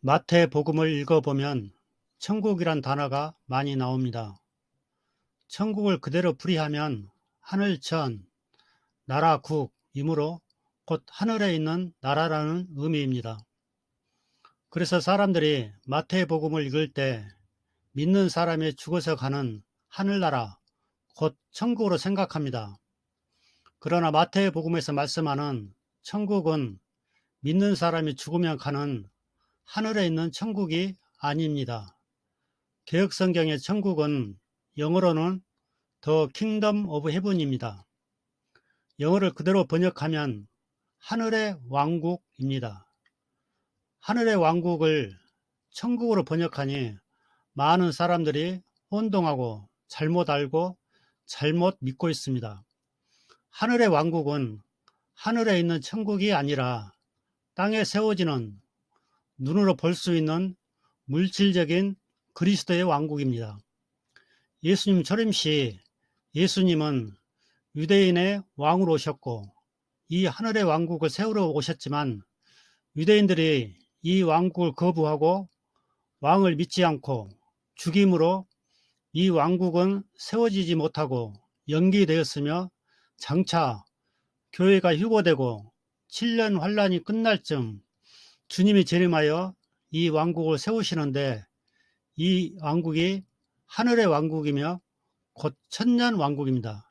마태복음을 읽어보면 천국이란 단어가 많이 나옵니다. 천국을 그대로 풀이하면 하늘천, 나라국이므로 곧 하늘에 있는 나라라는 의미입니다. 그래서 사람들이 마태복음을 읽을 때 믿는 사람이 죽어서 가는 하늘나라, 곧 천국으로 생각합니다. 그러나 마태복음에서 말씀하는 천국은 믿는 사람이 죽으면 가는 하늘에 있는 천국이 아닙니다. 개혁성경의 천국은 영어로는 The Kingdom of Heaven입니다. 영어를 그대로 번역하면 하늘의 왕국입니다. 하늘의 왕국을 천국으로 번역하니 많은 사람들이 혼동하고 잘못 알고 잘못 믿고 있습니다. 하늘의 왕국은 하늘에 있는 천국이 아니라 땅에 세워지는 눈으로 볼 수 있는 물질적인 그리스도의 왕국입니다. 예수님 철임 시 예수님은 유대인의 왕으로 오셨고 이 하늘의 왕국을 세우러 오셨지만 유대인들이 이 왕국을 거부하고 왕을 믿지 않고 죽임으로 이 왕국은 세워지지 못하고 연기되었으며 장차 교회가 휴거되고 7년 환란이 끝날 쯤 주님이 재림하여 이 왕국을 세우시는데 이 왕국이 하늘의 왕국이며 곧 천년 왕국입니다.